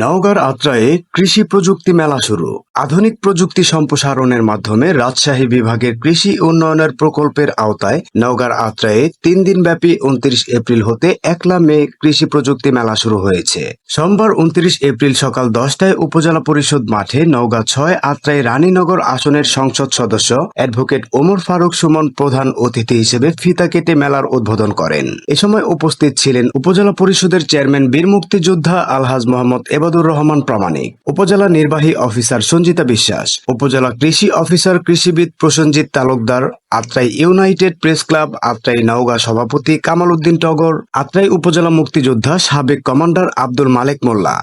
নওগাঁর আত্রায়ে কৃষি প্রযুক্তি মেলা শুরু। আধুনিক প্রযুক্তি সম্প্রসারণের মাধ্যমে রাজশাহী বিভাগের কৃষি উন্নয়নের প্রকল্পের আওতায় নওগাঁর আত্রায়ে তিন দিনব্যাপী উনত্রিশ এপ্রিল হতে একলা মে কৃষি প্রযুক্তি মেলা শুরু হয়েছে। সোমবার উনত্রিশ এপ্রিল সকাল দশটায় উপজেলা পরিষদ মাঠে নওগাঁ ছয়, আত্রায় রানীনগর আসনের সংসদ সদস্য অ্যাডভোকেট ওমর ফারুক সুমন প্রধান অতিথি হিসেবে ফিতা কেটে মেলার উদ্বোধন করেন। এ সময় উপস্থিত ছিলেন উপজেলা পরিষদের চেয়ারম্যান বীর মুক্তিযোদ্ধা আলহাজ মোহাম্মদ এবাদুর রহমান প্রামাণিক, উপজেলা নির্বাহী অফিসার সঞ্জিতা বিশ্বাস, উপজেলা কৃষি অফিসার কৃষিবিদ Prosenjit Talukdar, Atrai united press club, Atrai Naogaon সভাপতি কামাল উদ্দিন টগর, আত্রাই উপজেলা মুক্তিযোদ্ধা সাবেক কমান্ডার আব্দুল মালেক মোল্লা,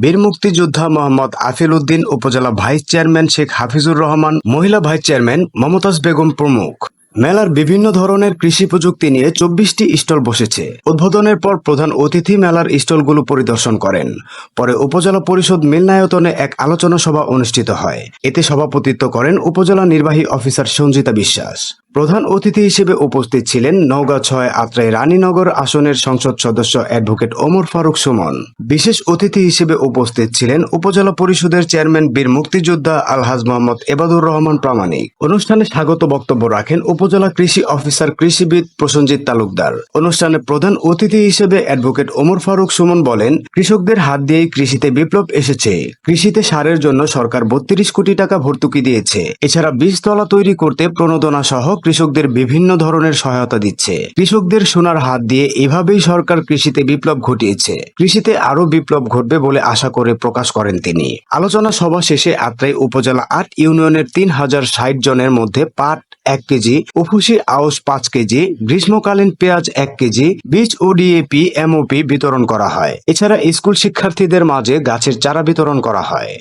বীর মুক্তিযোদ্ধা মোহাম্মদ আফিল উদ্দিন উপজেলা ভাইস চেয়ারম্যান শেখ হাফিজুর রহমান, মহিলা ভাইস চেয়ারম্যান মমতাজ বেগম প্রমুখ। মেলার বিভিন্ন ধরনের কৃষি প্রযুক্তি নিয়ে চব্বিশটি স্টল বসেছে। উদ্বোধনের পর প্রধান অতিথি মেলার স্টলগুলো পরিদর্শন করেন। পরে উপজেলা পরিষদ মিলনায়তনে এক আলোচনা সভা অনুষ্ঠিত হয়। এতে সভাপতিত্ব করেন উপজেলা নির্বাহী অফিসার সঞ্জিতা বিশ্বাস। প্রধান অতিথি হিসেবে উপস্থিত ছিলেন নওগাঁ ছয় আত্রাই রানীনগর আসনের সংসদ সদস্য অ্যাডভোকেট ওমর ফারুক সুমন। বিশেষ অতিথি হিসেবে উপস্থিত ছিলেন উপজেলা পরিষদের চেয়ারম্যান বীর মুক্তিযোদ্ধা আলহাজ মোহাম্মদ এবাদুর রহমান প্রামাণিক। অনুষ্ঠানে স্বাগত বক্তব্য রাখেন উপজেলা কৃষি অফিসার কৃষিবিদ প্রসেনজিৎ তালুকদার। অনুষ্ঠানে প্রধান অতিথি হিসেবে অ্যাডভোকেট ওমর ফারুক সুমন বলেন, কৃষকদের হাত দিয়েই কৃষিতে বিপ্লব এসেছে। কৃষিতে সারের জন্য সরকার বত্রিশ কোটি টাকা ভর্তুকি দিয়েছে। এছাড়া বীজতলা তৈরি করতে প্রণোদনা সহ কৃষকদের বিভিন্ন ধরনের সহায়তা দিচ্ছে। কৃষকদের সোনার হাত দিয়ে এভাবেই সরকার কৃষিতে বিপ্লব ঘটিয়েছে। কৃষিতে আরও বিপ্লব ঘটবে বলে আশা করে প্রকাশ করেন তিনি। আলোচনা সভা শেষে আত্রাই উপজেলা আট ইউনিয়নের তিন হাজার ষাট জনের মধ্যে পাট এক কেজি উফুসি আউশ পাঁচ কেজি, গ্রীষ্মকালীন পেঁয়াজ এক কেজি, বীজ ও ডিএপি, এমওপি বিতরণ করা হয়। এছাড়া স্কুল শিক্ষার্থীদের মাঝে গাছের চারা বিতরণ করা হয়।